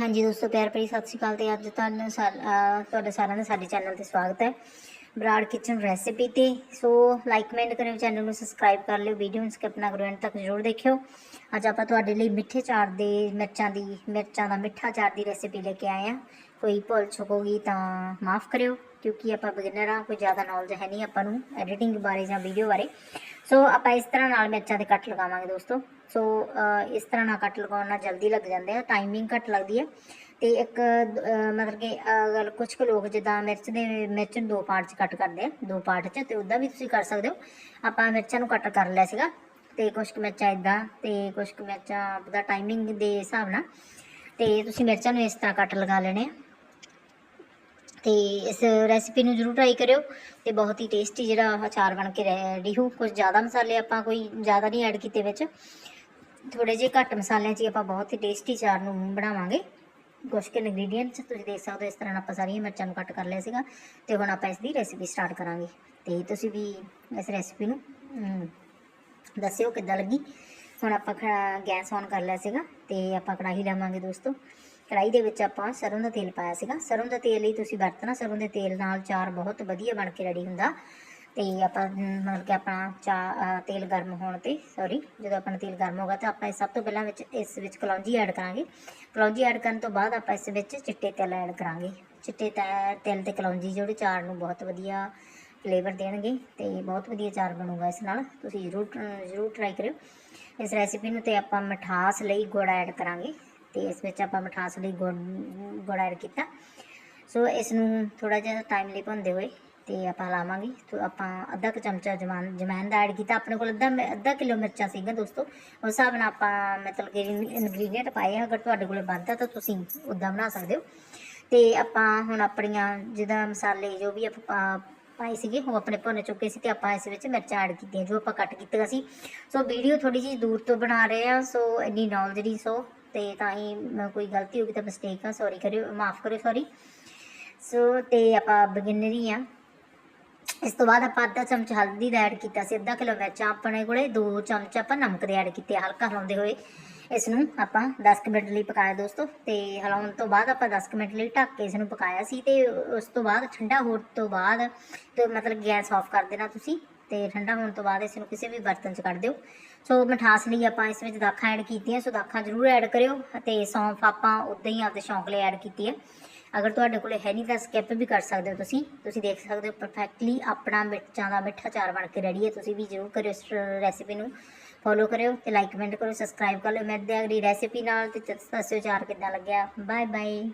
ਹਾਂਜੀ ਦੋਸਤੋ, ਪਿਆਰ ਭਰੀ ਸਤਿ ਸ਼੍ਰੀ ਅਕਾਲ ਤੇ ਅੱਜ ਤੁਹਾਨੂੰ ਸਾ- ਅਹ, ਤੁਹਾਡਾ ਸਾਰਿਆਂ ਦਾ ਸਾਡੇ ਚੈਨਲ ਤੇ ਸਵਾਗਤ ਹੈ। ਬਰਾੜ ਕਿਚਨ ਰੈਸਿਪੀ ਤੇ। ਸੋ ਲਾਈਕ ਕਮੈਂਟ ਕਰਿਓ, ਚੈਨਲ ਨੂੰ ਸਬਸਕ੍ਰਾਈਬ ਕਰ ਲਿਓ ਵੀਡੀਓ ਨੂੰ ਸਕਿਪ ਨਾ ਕਰੋ ਐਂਡ ਤੱਕ ਜ਼ਰੂਰ ਦੇਖਿਓ। ਅੱਜ ਆਪਾਂ ਤੁਹਾਡੇ ਲਈ ਮਿੱਠੇ ਚਾਰ ਦੇ, ਮਿਰਚਾਂ ਦੀ, ਮਿਰਚਾਂ ਦਾ ਮਿੱਠਾ ਚਾਰ ਦੀ ਰੈਸਿਪੀ ਲੈ ਕੇ ਆਏ ਆ ਕੋਈ ਭੁੱਲ ਚੁੱਕੋਗੀ ਤਾਂ ਮਾਫ ਕਰਿਓ, ਕਿਉਂਕਿ ਆਪਾਂ ਬਿਗਨਰ ਆ ਕੋਈ ਜ਼ਿਆਦਾ ਨੌਲੇਜ ਹੈ ਨਹੀਂ ਆਪਾਂ ਨੂੰ ਐਡੀਟਿੰਗ ਬਾਰੇ ਜਾਂ ਵੀਡੀਓ ਬਾਰੇ। ਸੋ ਆਪਾਂ ਇਸ ਤਰ੍ਹਾਂ ਨਾਲ ਮਿਰਚਾਂ ਦੇ ਕੱਟ ਲਗਾਵਾਂਗੇ ਦੋਸਤੋ। ਸੋ ਇਸ ਤਰ੍ਹਾਂ ਨਾਲ ਕੱਟ ਲਗਾਉਣ ਨਾਲ ਜਲਦੀ ਲੱਗ ਜਾਂਦੇ ਆ ਟਾਈਮਿੰਗ ਘੱਟ ਲੱਗਦੀ ਹੈ ਤੇ ਇੱਕ ਮਤਲਬ ਕਿ ਅਗਰ ਕੁਝ ਕੁ ਲੋਕ ਜਿੱਦਾਂ ਮਿਰਚ ਦੇ, ਮਿਰਚ ਨੂੰ ਦੋ ਪਾਰਟ 'ਚ ਕੱਟ ਕਰਦੇ ਆ, ਦੋ ਪਾਰਟ 'ਚ, ਤੇ ਉਦਾਂ ਵੀ ਤੁਸੀਂ ਕਰ ਸਕਦੇ ਹੋ। ਆਪਾਂ ਮਿਰਚਾਂ ਨੂੰ ਕੱਟ ਕਰ ਲਿਆ ਸੀਗਾ, ਤੇ ਕੁਝ ਕੁ ਮਿਰਚਾਂ ਇਦਾਂ ਤੇ ਕੁਝ ਕੁ ਮਿਰਚਾਂ ਆਪਦਾ ਟਾਈਮਿੰਗ ਦੇ ਹਿਸਾਬ ਨਾਲ। ਤੇ ਤੁਸੀਂ ਮਿਰਚਾਂ ਨੂੰ ਇਸ ਤਰ੍ਹਾਂ ਕੱਟ ਲਗਾ ਲੈਣੇ ਆ। ਤੇ ਇਸ ਰੈਸਿਪੀ ਨੂੰ ਜਰੂਰ ਟਰਾਈ ਕਰਿਓ ਤੇ ਬਹੁਤ ਹੀ ਟੇਸਟੀ ਜਿਹੜਾ ਅਚਾਰ ਬਣ ਕੇ ਰੈਡੀ ਹੋ ਕੁਝ ਜ਼ਿਆਦਾ ਮਸਾਲੇ ਆਪਾਂ ਕੋਈ ਜ਼ਿਆਦਾ ਨਹੀਂ ਐਡ ਕੀਤੇ ਵਿੱਚ। ਥੋੜੇ ਜਿਹੇ ਘੱਟ ਮਸਾਲਿਆਂ 'ਚ ਹੀ ਆਪਾਂ ਬਹੁਤ ਹੀ ਟੇਸਟੀ ਚਾਰ ਨੂੰ ਬਣਾਵਾਂਗੇ। ਕੁਝ ਕੇ ਇੰਗਰੀਡੀਐਂਟਸ ਤੁਸੀਂ ਦੇਖ ਸਕਦੇ ਹੋ, ਇਸ ਤਰ੍ਹਾਂ ਆਪਾਂ ਸਾਰੀਆਂ ਮਿਰਚਾਂ ਨੂੰ ਕੱਟ ਕਰ ਲਿਆ ਸੀਗਾ ਤੇ ਹੁਣ ਆਪਾਂ ਇਸ ਦੀ ਰੈਸਿਪੀ ਸਟਾਰਟ ਕਰਾਂਗੇ। ਤੇ ਤੁਸੀਂ ਵੀ ਇਸ ਰੈਸਿਪੀ ਨੂੰ ਦੱਸਿਓ ਕਿੱਦਾਂ ਲੱਗੀ। ਹੁਣ ਆਪਾਂ ਖ- ਗੈਸ ਔਨ ਕਰ ਲਿਆ ਸੀਗਾ ਤੇ ਆਪਾਂ ਕੜਾਹੀ ਲਾਵਾਂਗੇ ਦੋਸਤੋ। ਕੜਾਈ ਦੇ ਵਿੱਚ ਆਪਾਂ ਸਰੋਂ ਦਾ ਤੇਲ ਪਾਇਆ ਸੀਗਾ। ਸਰੋਂ ਦਾ ਤੇਲ ਲਈ ਤੁਸੀਂ ਵਰਤਣਾ, ਸਰੋਂ ਦੇ ਤੇਲ ਨਾਲ ਚਾਰ ਬਹੁਤ ਵਧੀਆ ਬਣ ਕੇ ਰੈਡੀ ਹੁੰਦਾ। ਤੇ ਆਪਾਂ, ਮਤਲਬ ਕਿ ਆਪਣਾ ਚਾ ਤੇਲ ਗਰਮ ਹੋਣ ਤੇ ਸੌਰੀ ਜਦੋਂ ਆਪਣਾ ਤੇਲ ਗਰਮ ਹੋਗਾ ਤਾਂ ਆਪਾਂ ਸਭ ਤੋਂ ਪਹਿਲਾਂ ਵਿੱਚ, ਇਸ ਵਿੱਚ ਕਲੌਂਜੀ ਐਡ ਕਰਾਂਗੇ। ਕਲੌਂਜੀ ਐਡ ਕਰਨ ਤੋਂ ਬਾਅਦ ਆਪਾਂ ਇਸ ਵਿੱਚ ਚਿੱਟੇ ਤਿਲ ਐਡ ਕਰਾਂਗੇ। ਚਿੱਟੇ ਤੈ- ਤਿਲ ਤੇ ਕਲੌਂਜੀ ਜਿਹੜੇ ਚਾਰ ਨੂੰ ਬਹੁਤ ਵਧੀਆ ਫਲੇਵਰ ਦੇਣਗੇ ਤੇ ਬਹੁਤ ਵਧੀਆ ਚਾਰ ਬਣੂਗਾ ਇਸ ਨਾਲ। ਤੁਸੀਂ ਜ਼ਰੂਰ ਟ- ਜ਼ਰੂਰ ਟਰਾਈ ਕਰਿਓ। ਇਸ ਰੈਸਿਪੀ ਨੂੰ ਤੇ ਆਪਾਂ ਮਿਠਾਸ ਲਈ ਗੁੜ ਐਡ ਕਰਾਂਗੇ। ਤੇ ਇਸ ਵਿੱਚ ਆਪਾਂ ਮਠਾਸ ਲਈ ਗੁੜ ਗੁੜ ਐਡ ਕੀਤਾ। ਸੋ ਇਸ ਨੂੰ ਥੋੜਾ ਜਿਹਾ ਟਾਈਮ ਲਈ ਭੁੰਦੇ ਹੋਏ ਤੇ ਆਪਾਂ ਲਾਵਾਂਗੇ। ਤੇ ਆਪਾਂ ਅੱਧਾ ਕੁ ਚਮਚਾ ਜਮਾਨ ਜਮੈਨ ਦਾ ਐਡ ਕੀਤਾ। ਆਪਣੇ ਕੋਲ ਅੱਧਾ ਮਿ- ਅੱਧਾ ਕਿਲੋ ਮਿਰਚਾਂ ਸੀਗਾ ਦੋਸਤੋ। ਉਸ ਹਿਸਾਬ ਨਾਲ ਆਪਾਂ ਮਤਲਬ ਕਿ ਇਨਗਰੀਡੀਅੰਟ ਪਾਏ ਆ। ਅਗਰ ਤੁਹਾਡੇ ਕੋਲ ਵੱਧਦਾ ਤਾਂ ਤੁਸੀਂ ਉਦਾਂ ਬਣਾ ਸਕਦੇ ਹੋ। ਤੇ ਆਪਾਂ ਹੁਣ ਆਪਣੀਆਂ ਜਿਹਦਾ ਮਸਾਲੇ ਜੋ ਵੀ ਆਪਾਂ ਪਾਏ ਸੀਗੇ, ਉਹ ਆਪਣੇ ਭੁੰਨ ਚੁੱਕੇ ਸੀ ਤੇ ਆਪਾਂ ਇਸ ਵਿੱਚ ਮਿਰਚਾਂ ਐਡ ਕੀਤੀਆਂ, ਜੋ ਆਪਾਂ ਕੱਟ ਕੀਤੀਆਂ ਸੀ। ਸੋ ਵੀਡੀਓ ਥੋੜੀ ਜਿਹੀ ਦੂਰ ਤੋਂ ਬਣਾ ਰਹੇ ਆ। ਸੋ ਇੰਨੀ ਨੌਲੇਜ ਨਹੀਂ। ਸੋ ਤੇ ਤਾਂ ਹੀ ਕੋਈ ਗਲਤੀ ਹੋ ਗਈ ਤਾਂ ਮਿਸਟੇਕ ਆ ਸੌਰੀ ਕਰਿਓ, ਮਾਫ ਕਰਿਓ ਸੌਰੀ ਸੋ ਤੇ ਆਪਾਂ ਬਿਗਿਨਰ ਹੀ ਆ। ਇਸ ਤੋਂ ਬਾਅਦ ਆਪਾਂ ਅੱਧਾ ਚਮਚ ਹਲਦੀ ਦਾ ਐਡ ਕੀਤਾ ਸੀ, ਅੱਧਾ ਕਿਲੋ ਮਿਰਚਾਂ ਆਪਣੇ ਕੋਲੇ, ਦੋ ਚਮਚ ਆਪਾਂ ਨਮਕ ਦੇ ਐਡ ਕੀਤੇ ਹਲਕਾ ਹਲਾਉਂਦੇ ਹੋਏ। ਇਸ ਨੂੰ ਆਪਾਂ 10 ਕੁ ਮਿੰਟ ਲਈ ਪਕਾਇਆ ਦੋਸਤੋ, ਤੇ ਹਿਲਾਉਣ ਤੋਂ ਬਾਅਦ ਆਪਾਂ 10 ਕੁ ਮਿੰਟ ਲਈ ਢੱਕ ਕੇ ਇਸ ਨੂੰ ਪਕਾਇਆ ਸੀ, ਤੇ ਉਸ ਤੋਂ ਬਾਅਦ ਠੰਡਾ ਹੋਣ ਤੋਂ ਬਾਅਦ, ਤੇ ਮਤਲਬ ਗੈਸ ਆਫ ਕਰ ਦੇਣਾ ਤੁਸੀਂ। ਤੇ ਠੰਡਾ ਹੋਣ ਤੋਂ ਬਾਅਦ ਇਸ ਨੂੰ ਕਿਸੇ ਵੀ ਬਰਤਨ 'ਚ ਕੱਢ ਦਿਓ। ਸੋ ਮਿਠਾਸ ਲਈ ਆਪਾਂ ਇਸ ਵਿੱਚ ਦਾਖਾਂ ਐਡ ਕੀਤੀਆਂ, ਸੋ ਦਾਖਾਂ ਜ਼ਰੂਰ ਐਡ ਕਰਿਓ ਅਤੇ ਸੌਂਫ ਆਪਾਂ ਉਦਾਂ ਹੀ ਆਪਦੇ ਸ਼ੌਂਕ ਲਈ ਐਡ ਕੀਤੀ ਹੈ। ਅਗਰ ਤੁਹਾਡੇ ਕੋਲੇ ਹੈ ਨਹੀਂ ਤਾਂ ਸਕਿਪ ਵੀ ਕਰ ਸਕਦੇ ਹੋ ਤੁਸੀਂ। ਤੁਸੀਂ ਦੇਖ ਸਕਦੇ ਹੋ ਪਰਫੈਕਟਲੀ ਆਪਣਾ ਮਿਰਚਾਂ ਦਾ ਮਿੱਠਾ ਚਾਰ ਬਣ ਕੇ ਰੈਡੀ ਹੈ। ਤੁਸੀਂ ਵੀ ਜ਼ਰੂਰ ਕਰਿਓ ਇਸ ਰੈਸਿਪੀ ਨੂੰ। ਫੋਲੋ ਕਰਿਓ ਤੇ ਲਾਈਕ ਕਮੈਂਟ ਕਰੋ ਸਬਸਕ੍ਰਾਈਬ ਕਰ ਲਿਓ। ਮੈਂ ਦੇ ਅਗਲੀ ਰੈਸਿਪੀ ਨਾਲ ਤੇ ਦੱਸਿਓ ਚਾਰ ਕਿੱਦਾਂ ਲੱਗਿਆ। Bye bye